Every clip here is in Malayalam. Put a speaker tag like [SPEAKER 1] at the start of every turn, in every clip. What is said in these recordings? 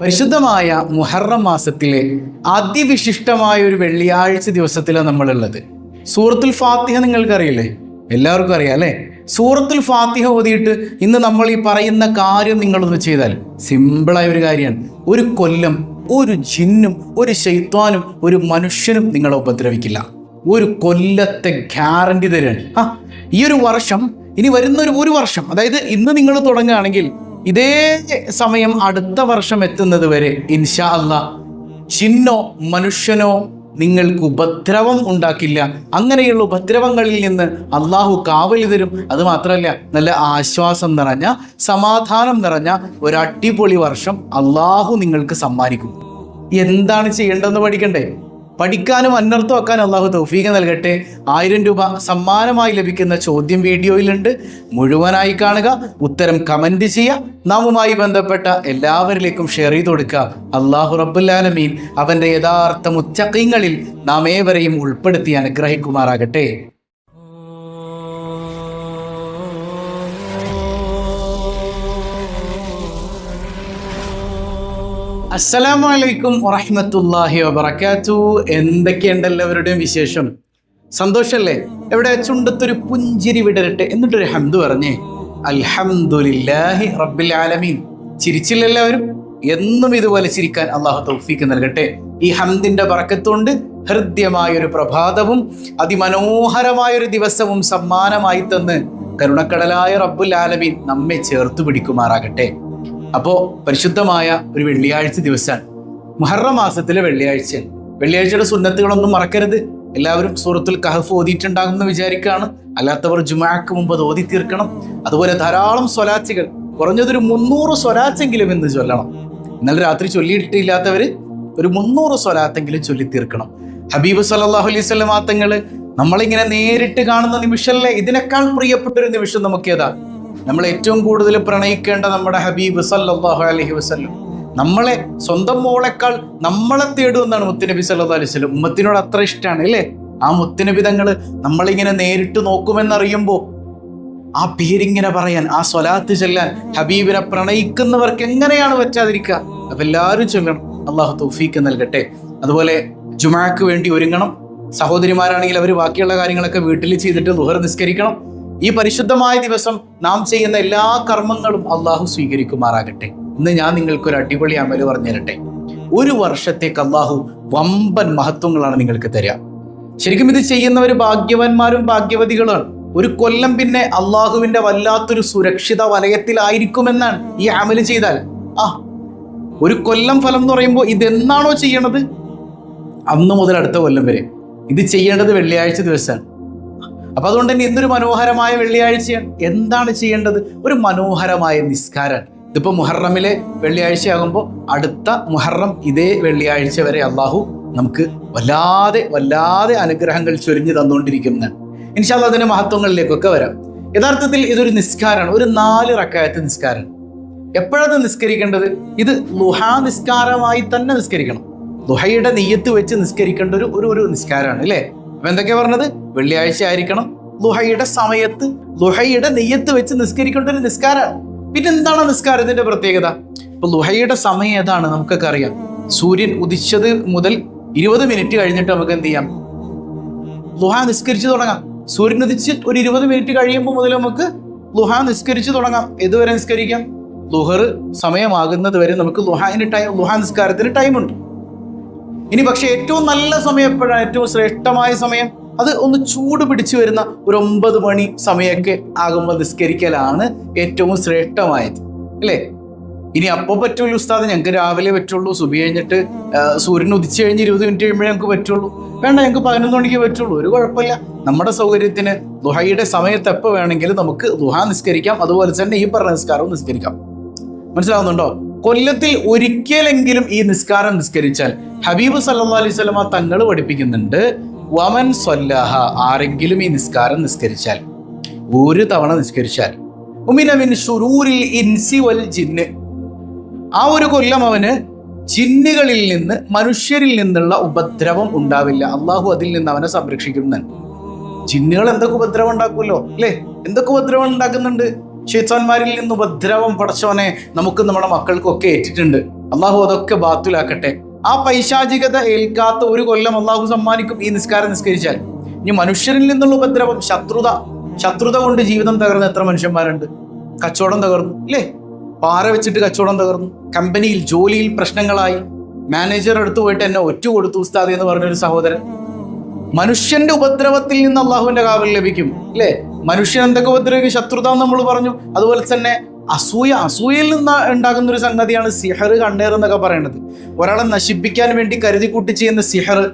[SPEAKER 1] പരിശുദ്ധമായ മുഹറം മാസത്തിലെ അതിവിശിഷ്ടമായ ഒരു വെള്ളിയാഴ്ച ദിവസത്തിലാണ് നമ്മളുള്ളത്. സൂറത്തുൽ ഫാത്തിഹ നിങ്ങൾക്കറിയില്ലേ? എല്ലാവർക്കും അറിയാം അല്ലേ? സൂറത്തുൽ ഫാത്തിഹ ഓതിയിട്ട് ഇന്ന് നമ്മൾ ഈ പറയുന്ന കാര്യം നിങ്ങളൊന്ന് ചെയ്താൽ സിമ്പിളായ ഒരു കാര്യമാണ്. ഒരു കൊല്ലം ഒരു ജിന്നും ഒരു ശൈത്വാനും ഒരു മനുഷ്യനും നിങ്ങളെ ഉപദ്രവിക്കില്ല. ഒരു കൊല്ലത്തെ ഗ്യാരണ്ടി തരാണ് ആ ഈ ഒരു വർഷം ഇനി വരുന്ന ഒരു ഒരു വർഷം അതായത് ഇന്ന് നിങ്ങൾ തുടങ്ങുകയാണെങ്കിൽ ഇതേ സമയം അടുത്ത വർഷം എത്തുന്നത് വരെ ഇൻഷാ അല്ല ചിന്നോ മനുഷ്യനോ നിങ്ങൾക്ക് ഉപദ്രവം ഉണ്ടാക്കില്ല. അങ്ങനെയുള്ള ഉപദ്രവങ്ങളിൽ നിന്ന് അള്ളാഹു കാവലി തരും. അത് മാത്രമല്ല നല്ല ആശ്വാസം നിറഞ്ഞ സമാധാനം നിറഞ്ഞ ഒരു അടിപൊളി വർഷം അള്ളാഹു നിങ്ങൾക്ക് സമ്മാനിക്കും. എന്താണ് ചെയ്യേണ്ടതെന്ന് പഠിക്കണ്ടേ? പഠിക്കാനും അന്നർത്ഥം അനർത്ഥമാക്കാനും അള്ളാഹു തൗഫീഖ് നൽകട്ടെ. ആയിരം രൂപ സമ്മാനമായി ലഭിക്കുന്ന ചോദ്യം വീഡിയോയിലുണ്ട്. മുഴുവനായി കാണുക. ഉത്തരം കമന്റ് ചെയ്യുക. നാമുമായി ബന്ധപ്പെട്ട എല്ലാവരിലേക്കും ഷെയർ ചെയ്ത് കൊടുക്കുക. അള്ളാഹു റബ്ബുല്ലാലമീൻ അവന്റെ യഥാർത്ഥ മുച്ചക്കൈങ്ങളിൽ നാം ഏവരെയും ഉൾപ്പെടുത്തി അനുഗ്രഹിക്കുമാറാകട്ടെ. അസ്സലാമു അലൈക്കും വറഹ്മത്തുള്ളാഹി വബറകാത്തു. എന്തൊക്കെയുണ്ട് എല്ലാവരുടെയും വിശേഷം? സന്തോഷല്ലേ? എവിടെ? ചുണ്ടത്തൊരു പുഞ്ചിരി വിടരട്ടെ. എന്നിട്ടൊരു ഹംദ് പറഞ്ഞേ. അൽഹംദുലില്ലാഹി റബ്ബിൽ ആലമീൻ. ചിരിച്ചില്ല എല്ലാവരും? എന്നും ഇതുപോലെ ചിരിക്കാൻ അള്ളാഹു തൗഫീക്ക് നൽകട്ടെ. ഈ ഹംദിന്റെ പറക്കത്തുകൊണ്ട് ഹൃദ്യമായ ഒരു പ്രഭാതവും അതിമനോഹരമായ ഒരു ദിവസവും സമ്മാനമായി തന്ന് കരുണക്കടലായ റബ്ബുൽ ആലമീൻ നമ്മെ ചേർത്ത് പിടിക്കുമാറാകട്ടെ. അപ്പോൾ പരിശുദ്ധമായ ഒരു വെള്ളിയാഴ്ച ദിവസമാണ്. മുഹറം മാസത്തിലെ വെള്ളിയാഴ്ച. വെള്ളിയാഴ്ചയുടെ സുന്നത്തുകളൊന്നും മറക്കരുത്. എല്ലാവരും സൂറത്തുൽ കഹഫ് ഓതിയിട്ടുണ്ടാകുമെന്ന് വിചാരിക്കുകയാണ്. അല്ലാത്തവർ ജുമാക്ക് മുമ്പ് അത് ഓതി തീർക്കണം. അതുപോലെ ധാരാളം സ്വലാച്ചുകൾ കുറഞ്ഞതൊരു മുന്നൂറ് സ്വലാച്ചെങ്കിലും എന്ന് ചൊല്ലണം. ഇന്നലെ രാത്രി ചൊല്ലിയിട്ടില്ലാത്തവർ ഒരു മുന്നൂറ് സ്വലാത്തെങ്കിലും ചൊല്ലി തീർക്കണം. ഹബീബ് സല്ലാഹു അലൈഹി സ്വലം തങ്ങൾ നമ്മളിങ്ങനെ നേരിട്ട് കാണുന്ന നിമിഷമല്ലേ? ഇതിനേക്കാൾ പ്രിയപ്പെട്ട ഒരു നിമിഷം നമുക്കേതാ? നമ്മൾ ഏറ്റവും കൂടുതൽ പ്രണയിക്കേണ്ട നമ്മുടെ ഹബീബ് സല്ലാഹു അലഹി വസല്ലം. നമ്മളെ സ്വന്തം മോളെക്കാൾ നമ്മളെ തേടുമെന്നാണ് മുത്തുനബി സല്ലാ അലൈഹി വസല്ലം. ഉമ്മത്തിനോട് അത്ര ഇഷ്ടമാണ് അല്ലേ? ആ മുത്തുനബി തങ്ങൾ നമ്മളിങ്ങനെ നേരിട്ട് നോക്കുമെന്നറിയുമ്പോൾ ആ പേരിങ്ങനെ പറയാൻ ആ സ്വലാത്ത് ചെല്ലാൻ ഹബീബിനെ പ്രണയിക്കുന്നവർക്ക് എങ്ങനെയാണ് പറ്റാതിരിക്കുക? അപ്പം എല്ലാവരും ചൊല്ലണം. അള്ളാഹു തൗഫീക്ക് നൽകട്ടെ. അതുപോലെ ജുമാക്ക് വേണ്ടി ഒരുങ്ങണം. സഹോദരിമാരാണെങ്കിൽ അവർ ബാക്കിയുള്ള കാര്യങ്ങളൊക്കെ വീട്ടിൽ ചെയ്തിട്ട് ലുഹർ നിസ്കരിക്കണം. ഈ പരിശുദ്ധമായ ദിവസം നാം ചെയ്യുന്ന എല്ലാ കർമ്മങ്ങളും അള്ളാഹു സ്വീകരിക്കുമാറാകട്ടെ. ഇന്ന് ഞാൻ നിങ്ങൾക്ക് ഒരു അടിപൊളി അമൽ പറഞ്ഞു തരട്ടെ ഒരു വർഷത്തേക്ക് അള്ളാഹു വമ്പൻ മഹത്വങ്ങളാണ് നിങ്ങൾക്ക് തരിക ശരിക്കും ഇത് ചെയ്യുന്നവർ ഭാഗ്യവാന്മാരും ഭാഗ്യവതികളാണ്. ഒരു കൊല്ലം പിന്നെ അള്ളാഹുവിന്റെ വല്ലാത്തൊരു സുരക്ഷിത വലയത്തിലായിരിക്കുമെന്നാണ് ഈ അമൽ ചെയ്താൽ. ആ ഒരു കൊല്ലം ഫലം എന്ന് പറയുമ്പോൾ ഇതെന്നാണോ ചെയ്യണത്? അന്ന് മുതൽ അടുത്ത കൊല്ലം വരെ. ഇത് ചെയ്യേണ്ടത് വെള്ളിയാഴ്ച ദിവസമാണ്. അപ്പൊ അതുകൊണ്ട് തന്നെ എന്തൊരു മനോഹരമായ വെള്ളിയാഴ്ചയാണ് എന്താണ് ചെയ്യേണ്ടത്? ഒരു മനോഹരമായ നിസ്കാരം. ഇതിപ്പോ മുഹറമിലെ വെള്ളിയാഴ്ചയാകുമ്പോൾ അടുത്ത മുഹറം ഇതേ വെള്ളിയാഴ്ച വരെ അള്ളാഹു നമുക്ക് വല്ലാതെ വല്ലാതെ അനുഗ്രഹങ്ങൾ ചൊരിഞ്ഞു തന്നുകൊണ്ടിരിക്കുന്നതാണ് ഇൻഷാല്ല അതിന്റെ മഹത്വങ്ങളിലേക്കൊക്കെ വരാം. യഥാർത്ഥത്തിൽ ഇതൊരു നിസ്കാരമാണ്. ഒരു നാല് റക്കായത്ത് നിസ്കാരം. എപ്പോഴത് നിസ്കരിക്കേണ്ടത്? ഇത് ലുഹാ നിസ്കാരമായി തന്നെ നിസ്കരിക്കണം. ലുഹയുടെ നെയ്യത്ത് വെച്ച് നിസ്കരിക്കേണ്ട ഒരു ഒരു നിസ്കാരമാണ് അല്ലേ? അപ്പൊ എന്തൊക്കെയാ പറഞ്ഞത്? വെള്ളിയാഴ്ച ആയിരിക്കണം ലുഹയുടെ സമയത്ത് ലുഹയുടെ നെയ്യത്ത് വെച്ച് നിസ്കരിക്കേണ്ട ഒരു നിസ്കാരമാണ് പിന്നെ എന്താണ് നിസ്കാരത്തിന്റെ പ്രത്യേകത? ഇപ്പൊ ലുഹയുടെ സമയം ഏതാണ് നമുക്കൊക്കെ അറിയാം. സൂര്യൻ ഉദിച്ചത് മുതൽ ഇരുപത് മിനിറ്റ് കഴിഞ്ഞിട്ട് നമുക്ക് എന്ത് ചെയ്യാം? ലുഹ നിസ്കരിച്ചു തുടങ്ങാം. സൂര്യൻ ഉദിച്ച് ഒരു ഇരുപത് മിനിറ്റ് കഴിയുമ്പോൾ മുതൽ നമുക്ക് ലുഹ നിസ്കരിച്ചു തുടങ്ങാം. ഏതുവരെ നിസ്കരിക്കാം? ലുഹർ സമയമാകുന്നത് വരെ നമുക്ക് ലുഹാന് ടൈം ലുഹ നിസ്കാരത്തിന് ടൈമുണ്ട്. ഇനി പക്ഷെ ഏറ്റവും നല്ല സമയം എപ്പോഴാണ് ഏറ്റവും ശ്രേഷ്ഠമായ സമയം? അത് ഒന്ന് ചൂട് പിടിച്ചു വരുന്ന ഒരു ഒമ്പത് മണി സമയമൊക്കെ ആകുമ്പോൾ നിസ്കരിക്കലാണ് ഏറ്റവും ശ്രേഷ്ഠമായത്. അല്ലേ? ഇനി അപ്പോൾ പറ്റുള്ളൂ ഉസ്താദ്. ഞങ്ങൾക്ക് രാവിലെ പറ്റുള്ളൂ. സുബി കഴിഞ്ഞിട്ട് സൂര്യൻ ഉദിച്ചു കഴിഞ്ഞ് ഇരുപത് മിനിറ്റ് കഴിയുമ്പോൾ ഞങ്ങൾക്ക് പറ്റുള്ളൂ. വേണ്ട ഞങ്ങൾക്ക് പതിനൊന്ന് മണിക്ക് പറ്റുള്ളൂ. ഒരു കുഴപ്പമില്ല. നമ്മുടെ സൗകര്യത്തിന് ദുഹയുടെ സമയത്ത് എപ്പോൾ വേണമെങ്കിലും നമുക്ക് ദുഹ നിസ്കരിക്കാം. അതുപോലെ തന്നെ ഈ പറഞ്ഞ നിസ്കാരവും നിസ്കരിക്കാം. മനസ്സിലാവുന്നുണ്ടോ? കൊല്ലത്തിൽ ഒരിക്കലെങ്കിലും ഈ നിസ്കാരം നിസ്കരിച്ചാൽ ഹബീബ് സല്ലാ അലൈഹി തങ്ങൾ പഠിപ്പിക്കുന്നുണ്ട് വമൻ സൊല്ലാഹ ആരെങ്കിലും ഈ നിസ്കാരം നിസ്കരിച്ചാൽ ഒരു തവണ നിസ്കരിച്ചാൽ. ഷുറൂരിൽ ഇൻസി വൽ ജിന്ന്. ആ ഒരു കൊല്ലം അവന് ചിന്നുകളിൽ നിന്ന് മനുഷ്യരിൽ നിന്നുള്ള ഉപദ്രവം ഉണ്ടാവില്ല. അള്ളാഹു അതിൽ നിന്ന് അവനെ സംരക്ഷിക്കുന്നു ജിന്നുകൾ എന്തൊക്കെ ഉപദ്രവം ഉണ്ടാക്കുമല്ലോ അല്ലേ? എന്തൊക്കെ ഉപദ്രവം ഉണ്ടാക്കുന്നുണ്ട്? ഷെയ്ത്താന്മാരിൽ നിന്ന് ഉപദ്രവം പടച്ചവനെ നമുക്ക് നമ്മുടെ മക്കൾക്കൊക്കെ ഏറ്റിട്ടുണ്ട്. അള്ളാഹു അതൊക്കെ ബാത്തുലാക്കട്ടെ. ആ പൈശാചികത ഏൽക്കാത്ത ഒരു കൊല്ലം അള്ളാഹു സമ്മാനിക്കും ഈ നിസ്കാരം നിസ്കരിച്ചാൽ. ഇനി മനുഷ്യരിൽ നിന്നുള്ള ഉപദ്രവം ശത്രുത. ശത്രുത കൊണ്ട് ജീവിതം തകർന്ന എത്ര മനുഷ്യന്മാരുണ്ട്? കച്ചവടം തകർന്നു ഇല്ലേ? പാറ വെച്ചിട്ട് കച്ചവടം തകർന്നു. കമ്പനിയിൽ ജോലിയിൽ പ്രശ്നങ്ങളായി. മാനേജർ അടുത്ത് പോയിട്ട് എന്നെ ഒറ്റ കൊടുത്തു ഉസ്താദ് എന്ന് പറഞ്ഞൊരു സഹോദരൻ. മനുഷ്യന്റെ ഉപദ്രവത്തിൽ നിന്ന് അള്ളാഹുവിന്റെ കാവൽ ലഭിക്കും അല്ലേ? മനുഷ്യൻ എന്തൊക്കെ ഉപദ്രവിക്കും? ശത്രുത നമ്മൾ പറഞ്ഞു. അതുപോലെ തന്നെ അസൂയ അസൂയയിൽ നിന്ന് ഉണ്ടാകുന്ന ഒരു സംഗതിയാണ് സിഹർ കണ്ണേർ എന്നൊക്കെ പറയുന്നത് ഒരാളെ നശിപ്പിക്കാൻ വേണ്ടി കരുതി കൂട്ടി ചെയ്യുന്ന സിഹർ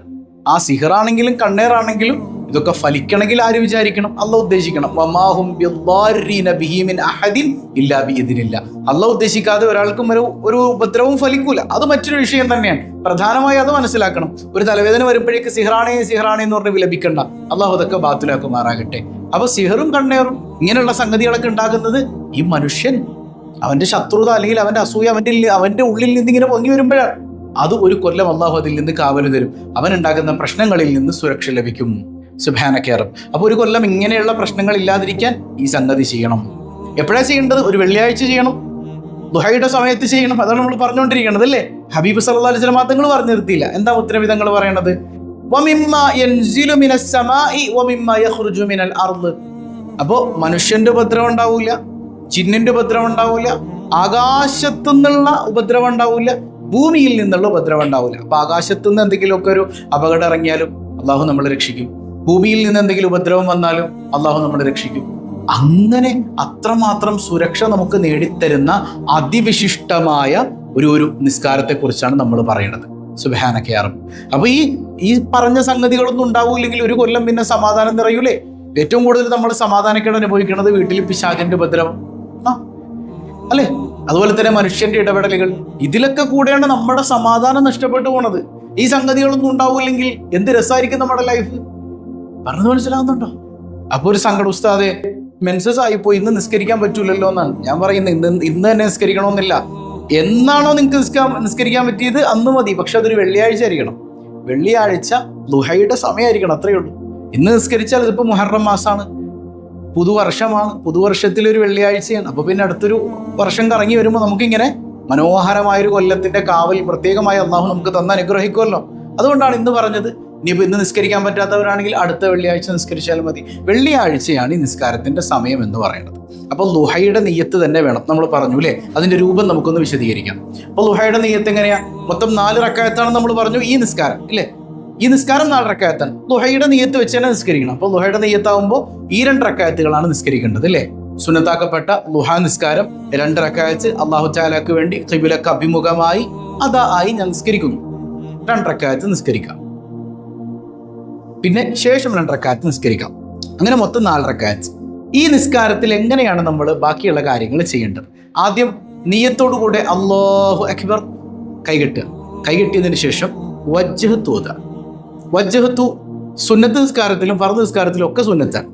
[SPEAKER 1] ആ സിഹറാണെങ്കിലും കണ്ണേറാണെങ്കിലും ഇതൊക്കെ ഫലിക്കണമെങ്കിൽ ആര് വിചാരിക്കണം? അല്ല ഉദ്ദേശിക്കണം. വമാഹും ബിദ്ദാരിന ബിഹി മിൻ അഹദിൻ ഇല്ലാ ബിഇദിനില്ല. അല്ല ഉദ്ദേശിക്കാതെ ഒരാൾക്കും ഒരു ഒരു ഉപദ്രവവും ഫലിക്കൂല. അത് മറ്റൊരു വിഷയം തന്നെയാണ്. പ്രധാനമായി അത് മനസ്സിലാക്കണം. ഒരു തലവേദന വരുമ്പോഴേക്ക് സിഹ്റാണേ സിഹ്റാണേ എന്ന് പറഞ്ഞ് വിലപിക്കണ്ട. അള്ളാഹു അതൊക്കെ ബാത്തുലാക്കുമാറാകട്ടെ. അപ്പൊ സിഹറും കണ്ണേറും ഇങ്ങനെയുള്ള സംഗതികളൊക്കെ ഉണ്ടാകുന്നത് ഈ മനുഷ്യൻ അവന്റെ ശത്രുത അല്ലെങ്കിൽ അവന്റെ അസൂയ അവന്റെ അവന്റെ ഉള്ളിൽ നിന്ന് ഇങ്ങനെ പൊങ്ങി വരുമ്പോഴാണ്. അത് ഒരു കൊല്ലം അള്ളാഹു അതിൽ നിന്ന് കാവൽ തരും. അവൻ ഉണ്ടാക്കുന്ന പ്രശ്നങ്ങളിൽ നിന്ന് സുരക്ഷ ലഭിക്കും. സുബാന കയറും അപ്പോൾ ഒരു കൊല്ലം ഇങ്ങനെയുള്ള പ്രശ്നങ്ങൾ ഇല്ലാതിരിക്കാൻ ഈ സംഗതി ചെയ്യണം. എപ്പോഴാണ് ചെയ്യേണ്ടത്? ഒരു വെള്ളിയാഴ്ച ചെയ്യണം. ദുഹയുടെ സമയത്ത് ചെയ്യണം. അതാണ് നമ്മൾ പറഞ്ഞുകൊണ്ടിരിക്കുന്നത് അല്ലേ? ഹബീബ് സല്ലാ അലൈഹി മാത്രങ്ങൾ പറഞ്ഞു നിർത്തിയില്ല എന്താ ഉത്തരവിധങ്ങൾ പറയണത്? അപ്പോൾ മനുഷ്യന്റെ ഉപദ്രവം ഉണ്ടാവില്ല ചിന്നിന്റെ ഉപദ്രവം ഉണ്ടാവില്ല ആകാശത്തു നിന്നുള്ള ഉപദ്രവം ഉണ്ടാവില്ല ഭൂമിയിൽ നിന്നുള്ള ഉപദ്രവം ഉണ്ടാവില്ല അപ്പൊ ആകാശത്തു നിന്ന് എന്തെങ്കിലുമൊക്കെ ഒരു അപകടം ഇറങ്ങിയാലും അള്ളാഹു നമ്മളെ രക്ഷിക്കും. ഭൂമിയിൽ നിന്ന് എന്തെങ്കിലും ഉപദ്രവം വന്നാലും അള്ളാഹു നമ്മളെ രക്ഷിക്കും. അങ്ങനെ അത്രമാത്രം സുരക്ഷ നമുക്ക് നേടിത്തരുന്ന അതിവിശിഷ്ടമായ ഒരു ഒരു നിസ്കാരത്തെ കുറിച്ചാണ് നമ്മൾ പറയുന്നത് സുബാനക്കയാറും കെയറും അപ്പൊ ഈ ഈ പറഞ്ഞ സംഗതികളൊന്നും ഉണ്ടാവില്ലെങ്കിൽ ഒരു കൊല്ലം പിന്നെ സമാധാനം നിറയൂലേ? ഏറ്റവും കൂടുതൽ നമ്മൾ സമാധാനക്കേട് അനുഭവിക്കുന്നത് വീട്ടിൽ പിശാചിന്റെ ഉപദ്രവം. ആ. അല്ലേ? അതുപോലെ തന്നെ മനുഷ്യന്റെ ഇടപെടലുകൾ. ഇതിലൊക്കെ കൂടെയാണ് നമ്മുടെ സമാധാനം നഷ്ടപ്പെട്ടു പോണത്. ഈ സംഗതികളൊന്നും ഉണ്ടാവില്ലെങ്കിൽ എന്ത് രസമായിരിക്കും നമ്മുടെ ലൈഫ് പറഞ്ഞത് മനസ്സിലാവുന്നുണ്ടോ? അപ്പൊ ഒരു സങ്കടം ഉസ്താദെ മെൻസസ് ആയിപ്പോയി ഇന്ന് നിസ്കരിക്കാൻ പറ്റൂലല്ലോ എന്നാണ്. ഞാൻ പറയുന്നത് ഇന്ന് ഇന്ന് തന്നെ നിസ്കരിക്കണമെന്നില്ല. എന്നാണോ നിങ്ങൾക്ക് നിസ്കാ നിസ്കരിക്കാൻ പറ്റിയത്? അന്ന് മതി. പക്ഷെ അതൊരു വെള്ളിയാഴ്ച ആയിരിക്കണം. വെള്ളിയാഴ്ച ദുഹയുടെ സമയമായിരിക്കണം അത്രയേ ഉള്ളൂ. ഇന്ന് നിസ്കരിച്ചാൽ ഇതിപ്പോ മുഹറം മാസമാണ് പുതുവർഷമാണ്. പുതുവർഷത്തിൽ ഒരു വെള്ളിയാഴ്ചയാണ്. അപ്പൊ പിന്നെ അടുത്തൊരു വർഷം കറങ്ങി വരുമ്പോൾ നമുക്കിങ്ങനെ മനോഹരമായൊരു കൊല്ലത്തിന്റെ കാവൽ പ്രത്യേകമായി അള്ളാഹു നമുക്ക് തന്ന അനുഗ്രഹിക്കുമല്ലോ. അതുകൊണ്ടാണ് ഇന്ന് പറഞ്ഞത് ഇനിയിപ്പോൾ ഇന്ന് നിസ്കരിക്കാൻ പറ്റാത്തവരാണെങ്കിൽ അടുത്ത വെള്ളിയാഴ്ച നിസ്കരിച്ചാൽ മതി. വെള്ളിയാഴ്ചയാണ് ഈ നിസ്കാരത്തിന്റെ സമയം എന്ന് പറയുന്നത്. അപ്പോൾ ലുഹയുടെ നെയ്യത്ത് തന്നെ വേണം. നമ്മൾ പറഞ്ഞു അല്ലേ അതിന്റെ രൂപം നമുക്കൊന്ന് വിശദീകരിക്കാം. അപ്പോൾ ലുഹയുടെ നെയ്യത്ത് എങ്ങനെയാണ് മൊത്തം നാല് റക്കായത്താണ് നമ്മൾ പറഞ്ഞു ഈ നിസ്കാരം ഇല്ലേ ഈ നിസ്കാരം നാല് റക്കായത്താണ്. ലുഹയുടെ നെയ്യത്ത് വെച്ച് തന്നെ നിസ്കരിക്കണം. അപ്പോൾ ലുഹയുടെ നെയ്യത്താവുമ്പോൾ ഈ രണ്ട് റക്കായത്തുകളാണ് നിസ്കരിക്കേണ്ടത് അല്ലേ സുന്നത്താക്കപ്പെട്ട ലുഹ നിസ്കാരം രണ്ട് റക്കായത്ത് അള്ളാഹു ചാലാക്ക് വേണ്ടി ഖിബിലക്ക് അഭിമുഖമായി അതാ ആയി ഞാൻ നിസ്കരിക്കുന്നു. രണ്ട് റക്കായത്ത് നിസ്കരിക്കാം. പിന്നെ ശേഷം രണ്ട് റക്കാത്ത് നിസ്കരിക്കാം. അങ്ങനെ മൊത്തം നാല് റക്കാത്ത് ഈ നിസ്കാരത്തിൽ എങ്ങനെയാണ് നമ്മൾ ബാക്കിയുള്ള കാര്യങ്ങൾ ചെയ്യേണ്ടത്? ആദ്യം നീയത്തോടു കൂടെ അള്ളാഹു അക്ബർ കൈകെട്ടുക കൈകെട്ടിയതിന് ശേഷം വജ്ജഹത്തു ഓതുക വജ്ജഹത്തു സുന്നത്ത് നിസ്കാരത്തിലും ഫർദ് നിസ്കാരത്തിലും ഒക്കെ സുന്നത്താണ്.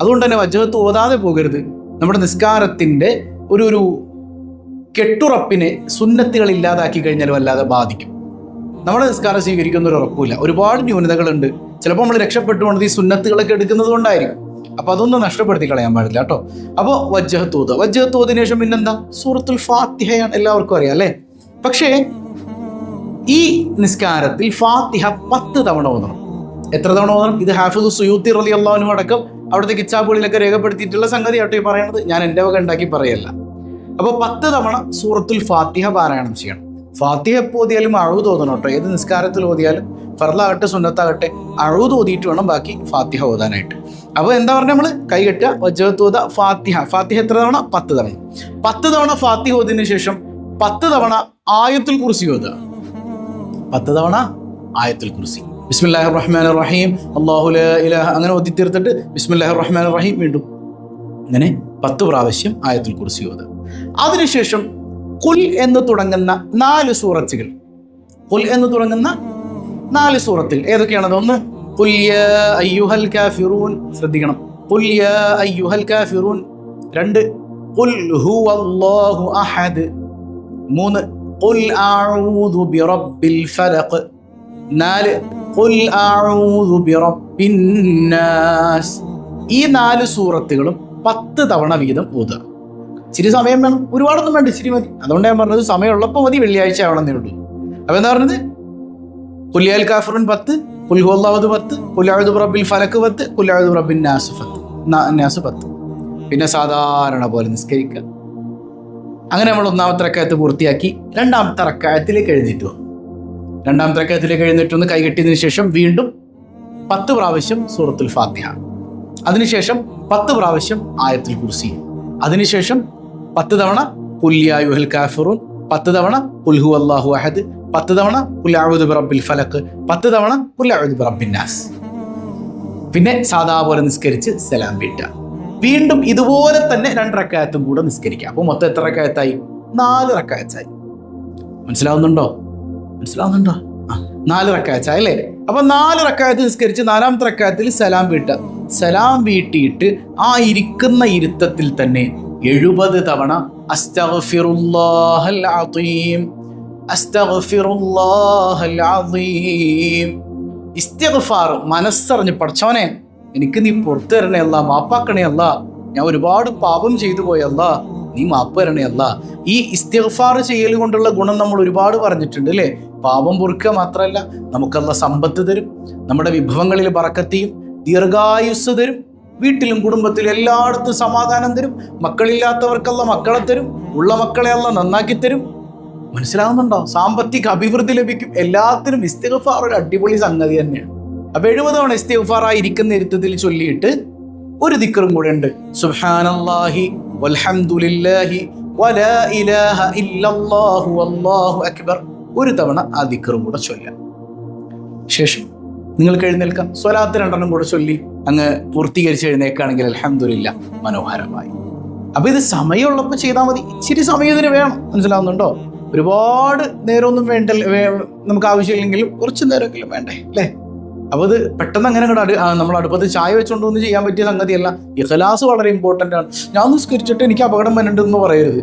[SPEAKER 1] അതുകൊണ്ട് തന്നെ വജ്ജഹത്ത് ഓതാതെ പോകരുത്. നമ്മുടെ നിസ്കാരത്തിന്റെ ഒരു ഒരു കെട്ടുറപ്പിനെ സുന്നത്തുകൾ ഇല്ലാതാക്കി കഴിഞ്ഞാൽ വല്ലാതെ ബാധിക്കും. നമ്മുടെ നിസ്കാരം സ്വീകരിക്കുന്ന ഒരു ഉറപ്പില്ല ഒരുപാട് ന്യൂനതകളുണ്ട്. ചിലപ്പോൾ നമ്മൾ രക്ഷപ്പെട്ടുകൊണ്ട് ഈ സുന്നത്തുകളൊക്കെ എടുക്കുന്നത് കൊണ്ടായിരിക്കും. അപ്പൊ അതൊന്നും നഷ്ടപ്പെടുത്തി കളയാൻ പാടില്ല കേട്ടോ. അപ്പോൾ വജ്ജഹത്തൂത് വജ്ജഹത്തൂതിന് ശേഷം പിന്നെന്താ? സൂറത്തുൽ ഫാത്തിഹയാണ് എല്ലാവർക്കും അറിയാം അല്ലേ? പക്ഷേ ഈ നിസ്കാരത്തിൽ ഫാത്തിഹ പത്ത് തവണ ഓതണം. എത്ര തവണ ഓതണം? ഇത് ഹാഫിദ് സുയൂത്തി റലി അള്ളാഹുനും അടക്കം അവിടുത്തെ കിച്ചാബുകളിലൊക്കെ രേഖപ്പെടുത്തിയിട്ടുള്ള സംഗതി ആട്ടോ ഈ പറയണത്. ഞാൻ എന്റെ വക ഉണ്ടാക്കി പറയല്ല. അപ്പോൾ പത്ത് തവണ സൂറത്തുൽ ഫാത്തിഹ പാരായണം ചെയ്യണം. ഫാത്തിഹ എപ്പോൾ ഓതിയാലും അഴുത് ഓതണം കേട്ടോ ഏത് നിസ്കാരത്തിൽ ഓതിയാലും ഫർലാകട്ടെ സുന്നത്താകട്ടെ അഴുത് ഓതിയിട്ട് വേണം ബാക്കി ഫാത്തിഹ ഓതാനായിട്ട്. അപ്പോൾ എന്താ പറഞ്ഞാൽ നമ്മൾ കൈ കെട്ടുക. ഓത ഫാത്തിഹ. ഫാത്തിഹ എത്ര തവണ? പത്ത് തവണ. പത്ത് തവണ ഫാത്തിഹ ഓതിന് ശേഷം പത്ത് തവണ ആയത്തിൽ കുറിച്ച് ഓതുക. പത്ത് തവണ ആയത്തിൽ കുറിച്ച് ബിസ്മില്ലാഹിർ റഹ്മാൻ റഹീം അള്ളാഹുല ഇലാഹ. അങ്ങനെ ഓതി തീർത്തിട്ട് ബിസ്മില്ലാഹി റഹ്മാൻ റഹീം വീണ്ടും അങ്ങനെ പത്ത് പ്രാവശ്യം ആയത്തിൽ കുറിച്ച് ഓതുക. അതിനുശേഷം കുൽ എന്ന് തുടങ്ങുന്ന നാല് സൂറത്തുകൾ. കുൽ എന്ന് തുടങ്ങുന്ന നാല് സൂറത്തിൽ ഏതൊക്കെയാണത് ഒന്ന് അയ്യുഹൽ കാഫിറൂൻ. ശ്രദ്ധിക്കണം. കുൽ യാ അയ്യുഹൽ കാഫിറൂൻ. രണ്ട്. അഹദ്. മൂന്ന്. ഈ നാല് സൂറത്തുകളും പത്ത് തവണ വീതം ഓതുക. ഇച്ചിരി സമയം വേണം. ഒരുപാടൊന്നും വേണ്ട ഇച്ചിരി മതി. അതുകൊണ്ട് ഞാൻ പറഞ്ഞത് സമയമുള്ളപ്പോൾ മതി വെള്ളിയാഴ്ച ആവണമെന്നേ ഉള്ളൂ. അപ്പം എന്താ പറഞ്ഞത്? കുല്യാൽ കാഫറുൻ പത്ത് കുൽഹുല്ലാവത് പത്ത് കുലാഴുദ് റബ്ബിൽ ഫലക്ക് പത്ത് കുലാഴുദ് റബ്ബിൻ നാസ് പത്ത്. നാസ് പത്ത്. പിന്നെ സാധാരണ പോലെ നിസ്കരിക്കുക. അങ്ങനെ നമ്മൾ ഒന്നാമത്തെ റക്കായത്ത് പൂർത്തിയാക്കി രണ്ടാമത്തെ റക്കായത്തിലേക്ക് എഴുന്നേറ്റ് വന്നു രണ്ടാമത്തെ റക്കായത്തിലേക്ക് എഴുന്നേറ്റ് വന്ന് കൈകെട്ടിയതിനു ശേഷം വീണ്ടും പത്ത് പ്രാവശ്യം സൂറത്തുൽ ഫാത്തിഹ. അതിനുശേഷം പത്ത് പ്രാവശ്യം ആയത്തുൽ കുർസി. അതിനുശേഷം പത്ത് തവണ പുല്യായുഹൽ കാഫിറൂൻ പത്ത് തവണ പുൽഹു അള്ളാഹു അഹദ് പത്ത് തവണ കുല്ലാവുദ് റബ്ബിൽ ഫലക്ക് പത്ത് തവണ കുല്ലാവുദ് റബ്ബിൻ നാസ് പിന്നെ സാധാ പോലെ നിസ്കരിച്ച് സലാം വീട്ടുക. വീണ്ടും ഇതുപോലെ തന്നെ രണ്ട് റക്കായത്തും കൂടെ നിസ്കരിക്കുക. അപ്പോൾ മൊത്തം എത്ര റക്കായത്തായി? നാല് റക്കായത്തായി. മനസ്സിലാവുന്നുണ്ടോ? മനസ്സിലാവുന്നുണ്ടോ? ആ നാല് റക്കായത്തായി അല്ലേ? അപ്പൊ നാല് റക്കായത്ത് നിസ്കരിച്ച് നാലാമത്തെ റക്കായത്തിൽ സലാം വീട്ടുക. സലാം വീട്ടിയിട്ട് ആ ഇരിക്കുന്ന ഇരുത്തത്തിൽ തന്നെ എഴുപത് തവണ അസ്തഗ്ഫിറുല്ലാഹൽ മനസ്സറിഞ്ഞ് പഠിച്ചോനെ എനിക്ക് നീ പുറത്തു തരണേ അല്ല ഞാൻ ഒരുപാട് പാപം ചെയ്തു പോയല്ല നീ മാപ്പ് തരണേ ഈ ഇസ്തിഗ്ഫാർ ചെയ്യൽ കൊണ്ടുള്ള ഗുണം നമ്മൾ ഒരുപാട് പറഞ്ഞിട്ടുണ്ട് അല്ലേ? പാപം പൊറുക്കുക മാത്രമല്ല നമുക്കല്ല സമ്പത്ത് തരും നമ്മുടെ വിഭവങ്ങളിൽ പറക്കത്തിയും ദീർഘായുസ് തരും വീട്ടിലും കുടുംബത്തിലും എല്ലായിടത്തും സമാധാനം തരും. മക്കളില്ലാത്തവർക്കല്ല മക്കളെ തരും. ഉള്ള മക്കളെ അല്ല നന്നാക്കി തരും. മനസ്സിലാകുന്നുണ്ടോ സാമ്പത്തിക അഭിവൃദ്ധി ലഭിക്കും. എല്ലാത്തിനും ഇസ്തിഗ്ഫാർ ഒരു അടിപൊളി സംഗതി തന്നെയാണ്. അപ്പൊ എഴുപത് തവണ ഇസ്തിഗ്ഫാർ ഇരിക്കുന്ന ഇരുത്തത്തിൽ ചൊല്ലിയിട്ട് ഒരു ദിക്കറും കൂടെ ഉണ്ട്. സുബ്ഹാനല്ലാഹി വൽഹംദുലില്ലാഹി വലാ ഇലാഹ ഇല്ലല്ലാഹു വല്ലാഹു അക്ബർ. ഒരു തവണ ആ ദിക്കറും കൂടെ ചൊല്ലാം ശേഷം നിങ്ങൾക്ക് എഴുന്നേൽക്കാം. സ്വലാത്ത് രണ്ടെണ്ണം കൂടെ ചൊല്ലി അങ്ങ് പൂർത്തീകരിച്ച് എഴുന്നേക്കാണെങ്കിൽ അലഹമില്ല മനോഹരമായി. അപ്പൊ ഇത് സമയമുള്ളപ്പോൾ ചെയ്താൽ മതി. ഇച്ചിരി സമയം ഇതിന് വേണം. മനസ്സിലാവുന്നുണ്ടോ? ഒരുപാട് നേരമൊന്നും വേണ്ട നമുക്ക് ആവശ്യമില്ലെങ്കിലും കുറച്ച് നേരമെങ്കിലും വേണ്ടേ അല്ലേ? അപ്പോൾ അത് പെട്ടെന്ന് അങ്ങനെ അങ്ങോട്ട് നമ്മൾ അടുപ്പത്ത് ചായ വെച്ചുകൊണ്ട് ഒന്നും ചെയ്യാൻ പറ്റിയ സംഗതിയല്ല. ഇഖലാസ് വളരെ ഇമ്പോർട്ടന്റ് ആണ്. ഞാൻ നിസ്കരിച്ചിട്ട് എനിക്ക് അപകടം വന്നിട്ടുണ്ടെന്ന് പറയരുത്.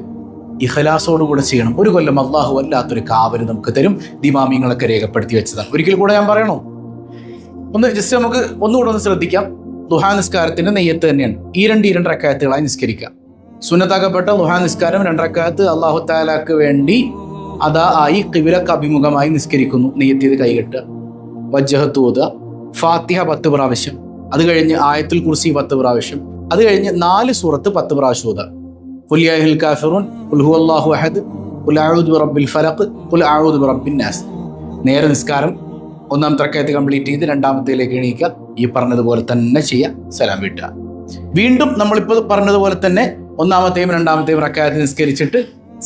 [SPEAKER 1] ഇഖലാസോടുകൂടെ ചെയ്യണം. ഒരു കൊല്ലം അള്ളാഹു അല്ലാത്തൊരു കാവൽ നമുക്ക് തരും. ദിമാമിങ്ങളൊക്കെ രേഖപ്പെടുത്തി വെച്ചതാണ്. ഒരിക്കൽ കൂടെ ഞാൻ പറയണോ? ഒന്ന് ജസ്റ്റ് നമുക്ക് ഒന്നുകൂടെ ഒന്ന് ശ്രദ്ധിക്കാം. ദുഹാ നിസ്കാരത്തിന്റെ നെയ്യത്ത് തന്നെയാണ്. ഈ രണ്ട് ഈ രണ്ട് റക്കായത്തുകളായി നിസ്കരിക്കുക. സുന്നത്താക്കപ്പെട്ട ദുഹാ നിസ്കാരം രണ്ടറക്കായത്ത് അള്ളാഹു താലാക്ക് വേണ്ടി അതാ ആയി കിവിലക്ക് അഭിമുഖമായി നിസ്കരിക്കുന്നു. നെയ്യത്തിയത് കൈകെട്ട് വജ്ജഹത്ത് ഓതുക. ഫാത്തിഹ പത്ത് പ്രാവശ്യം. അത് കഴിഞ്ഞ് ആയത്തുൽ കുർസി പത്ത് പ്രാവശ്യം. അത് കഴിഞ്ഞ് നാല് സൂറത്ത് പത്ത് പ്രാവശ്യം ഓതുക. കാഫിറുൻ ഉൽഹു അള്ളാഹു അഹദ് ഉൽ ആഴുദ് റബ്ബിൽ ഫലഖ് ഉൽ ആഴുദ് റബ്ബിൻ നാസ്. നേരെ നിസ്കാരം ഒന്നാം തറക്കയത്ത് കംപ്ലീറ്റ് ചെയ്ത് രണ്ടാമത്തേലേക്ക് എണീക്കുക. ഈ പറഞ്ഞതുപോലെ തന്നെ ചെയ്യുക സലാം വീട്ടുക. വീണ്ടും നമ്മളിപ്പോൾ പറഞ്ഞതുപോലെ തന്നെ ഒന്നാമത്തെയും രണ്ടാമത്തെയും റക്കായത്ത് നിസ്കരിച്ചിട്ട്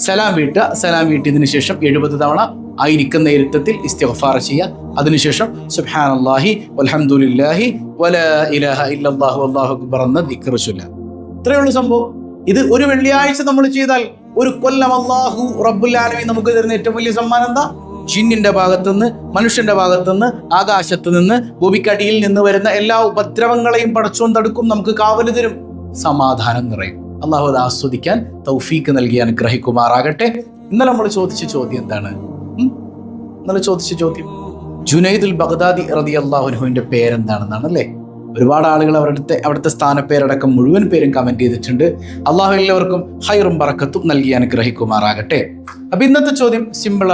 [SPEAKER 1] സലാം വീട്ടുക. സലാം വീട്ടിയതിനു ശേഷം എഴുപത് തവണ ആ ഇരിക്കുന്ന ഇരുത്തത്തിൽ ഇസ്തിഗ്ഫാർ ചെയ്യുക. അതിനുശേഷം സുബ്ഹാനല്ലാഹി വൽഹംദുലില്ലാഹി വലാ ഇലാഹ ഇല്ലല്ലാഹു വല്ലാഹു അക്ബർ എന്ന ഇത്രയേ ഉള്ളൂ സംഭവം. ഇത് ഒരു വെള്ളിയാഴ്ച നമ്മൾ ചെയ്താൽ ഒരു കൊല്ലം അള്ളാഹു റബ്ബുല്ലാലമി നമുക്ക് തരുന്ന ഏറ്റവും വലിയ സമ്മാനം എന്താ? ജിന്നിന്റെ ഭാഗത്തുനിന്ന് മനുഷ്യന്റെ ഭാഗത്തുനിന്ന് ആകാശത്ത് നിന്ന് ഭൂമിക്കടിയിൽ നിന്ന് വരുന്ന എല്ലാ ഉപദ്രവങ്ങളെയും പടച്ചോൻ തടുക്കും നമുക്ക് കാവൽ തരും. സമാധാനം നിറയും. അള്ളാഹു അത് ആസ്വദിക്കാൻ തൗഫീക്ക് നൽകി അനുഗ്രഹിക്കുമാറാകട്ടെ. ഇന്നലെ നമ്മൾ ചോദിച്ച ചോദ്യം എന്താണ്? ഇന്നലെ ചോദിച്ച ചോദ്യം. ജുനൈദുൽ ബഗ്ദാദി റതി അള്ളാഹുനുഹുവിന്റെ പേരെന്താണെന്നാണ് അല്ലേ? ഒരുപാട് ആളുകൾ അവരുടെ അവിടുത്തെ സ്ഥാനപ്പേരടക്കം മുഴുവൻ പേരും കമന്റ് ചെയ്തിട്ടുണ്ട്. അള്ളാഹു എല്ലാവർക്കും ഹൈറും പറക്കത്തും നൽകി അനുഗ്രഹിക്കുമാറാകട്ടെ. അപ്പൊ ഇന്നത്തെ ചോദ്യം സിമ്പിൾ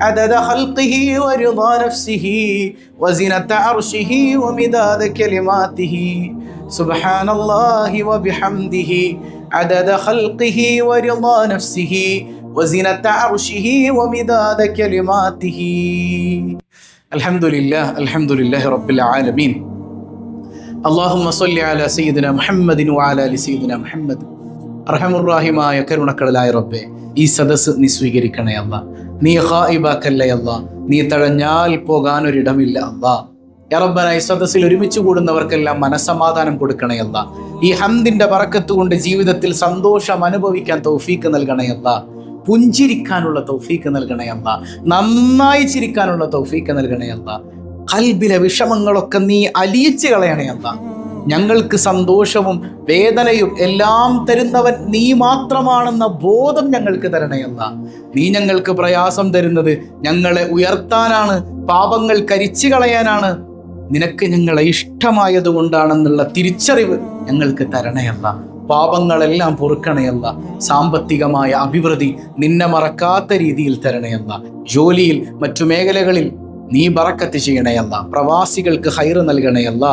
[SPEAKER 1] عدد خلقه ورضا نفسه وزنة عرشه ومداد كلماته سبحان الله وبحمده عدد خلقه ورضا نفسه وزنة عرشه ومداد كلماته الحمد لله الحمد لله رب العالمين اللهم صل على سيدنا محمد وعلى ال سيدنا محمد അർഹമുറാഹിമായ കരുണക്കടലായ റബ്ബെ ഈ സദസ്സ് നീ സ്വീകരിക്കണേ അല്ല നീ ഹായിബാക്കല്ലേ അല്ല നീ തഴഞ്ഞാൽ പോകാൻ ഒരിടമില്ല അള്ളാ യറബ്ബന ഈ സദസ്സിൽ ഒരുമിച്ച് കൂടുന്നവർക്കെല്ലാം മനസ്സമാധാനം കൊടുക്കണയല്ല ഈ ഹന്തിന്റെ കൊണ്ട് ജീവിതത്തിൽ സന്തോഷം അനുഭവിക്കാൻ തൗഫീക്ക് നൽകണയല്ല പുഞ്ചിരിക്കാനുള്ള തൗഫീക്ക് നൽകണയല്ല നന്നായി ചിരിക്കാനുള്ള തൗഫീക്ക് നൽകണയല്ല കൽബിലെ വിഷമങ്ങളൊക്കെ നീ അലിയിച്ച് കളയണേ അല്ല ഞങ്ങൾക്ക് സന്തോഷവും വേദനയും എല്ലാം തരുന്നവൻ നീ മാത്രമാണെന്ന ബോധം ഞങ്ങൾക്ക് തരണയല്ല നീ ഞങ്ങൾക്ക് പ്രയാസം തരുന്നത് ഞങ്ങളെ ഉയർത്താനാണ് പാപങ്ങൾ കരിച്ചു കളയാനാണ്. നിനക്ക് ഞങ്ങളെ ഇഷ്ടമായതുകൊണ്ടാണെന്നുള്ള തിരിച്ചറിവ് ഞങ്ങൾക്ക് തരണയല്ല പാപങ്ങളെല്ലാം പൊറുക്കണയല്ല സാമ്പത്തികമായ അഭിവൃദ്ധി നിന്നെ മറക്കാത്ത രീതിയിൽ തരണയല്ല ജോലിയിൽ മറ്റു മേഖലകളിൽ നീ ബറക്കത്ത് ചെയ്യണയല്ല പ്രവാസികൾക്ക് ഹൈറ് നൽകണയല്ല.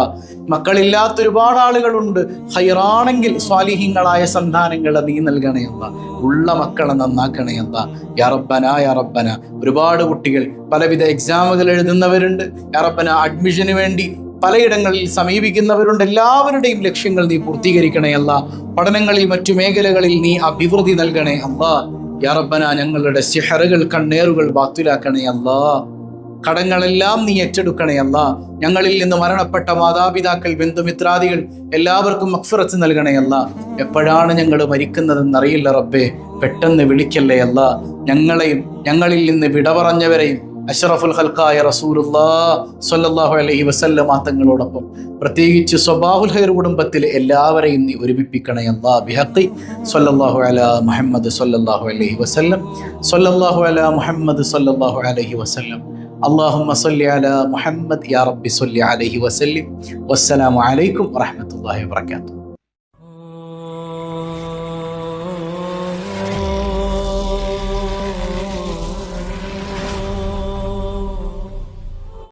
[SPEAKER 1] മക്കളില്ലാത്ത ഒരുപാട് ആളുകളുണ്ട്. ഹൈറാണെങ്കിൽ സ്വാലിഹ്യങ്ങളായ സന്താനങ്ങളെ നീ നൽകണയല്ല. ഉള്ള മക്കളെ നന്നാക്കണയല്ല. യറബന യറബന ഒരുപാട് കുട്ടികൾ പലവിധ എക്സാമുകൾ എഴുതുന്നവരുണ്ട്. യറബന അഡ്മിഷന് വേണ്ടി പലയിടങ്ങളിൽ സമീപിക്കുന്നവരുണ്ട്. എല്ലാവരുടെയും ലക്ഷ്യങ്ങൾ നീ പൂർത്തീകരിക്കണേ അല്ല പഠനങ്ങളിൽ മറ്റു മേഖലകളിൽ നീ അഭിവൃദ്ധി നൽകണേ അല്ല യാറബന ഞങ്ങളുടെ സിഹറുകൾ കണ്ണേറുകൾ ബാത്തുലാക്കണേ അല്ലാ കടങ്ങളെല്ലാം നീ ഏറ്റെടുക്കണേ അല്ല. ഞങ്ങളിൽ നിന്ന് മരണപ്പെട്ട മാതാപിതാക്കൾ ബന്ധുമിത്രാദികൾ എല്ലാവർക്കും മക്ഫിറത്ത് നൽകണേ അല്ല. എപ്പോഴാണ് ഞങ്ങൾ മരിക്കുന്നതെന്നറിയില്ല റബ്ബേ. പെട്ടെന്ന് വിളിക്കല്ലേ അല്ല. ഞങ്ങളെയും ഞങ്ങളിൽ നിന്ന് വിട പറഞ്ഞവരെയും അഷറഫുൽ ഹൽക്കായ റസൂലുല്ലാ അലൈഹി വസല്ലമ തങ്ങളോടൊപ്പം പ്രത്യേകിച്ച് സ്വബാഹുൽ ഹൈർ കുടുംബത്തിലെ എല്ലാവരെയും നീ ഒരുമിപ്പിക്കണേ അല്ലാ. ബിഹഖി സ്വല്ലല്ലാഹു അലാ മുഹമ്മദ് സൊല്ലാഹു അലഹി വസല്ലം. സൊല്ലാഹു അല മുഹമ്മദ് സൊല്ലാഹു അലഹി വസല്ലം. അള്ളാഹുമ്മ സല്ലി അല മുഹമ്മദ് യാ റബ്ബി സല്ലി അലൈഹി വസല്ലിം. വസ്സലാമു അലൈക്കും വറഹമത്തല്ലാഹി വാത്തു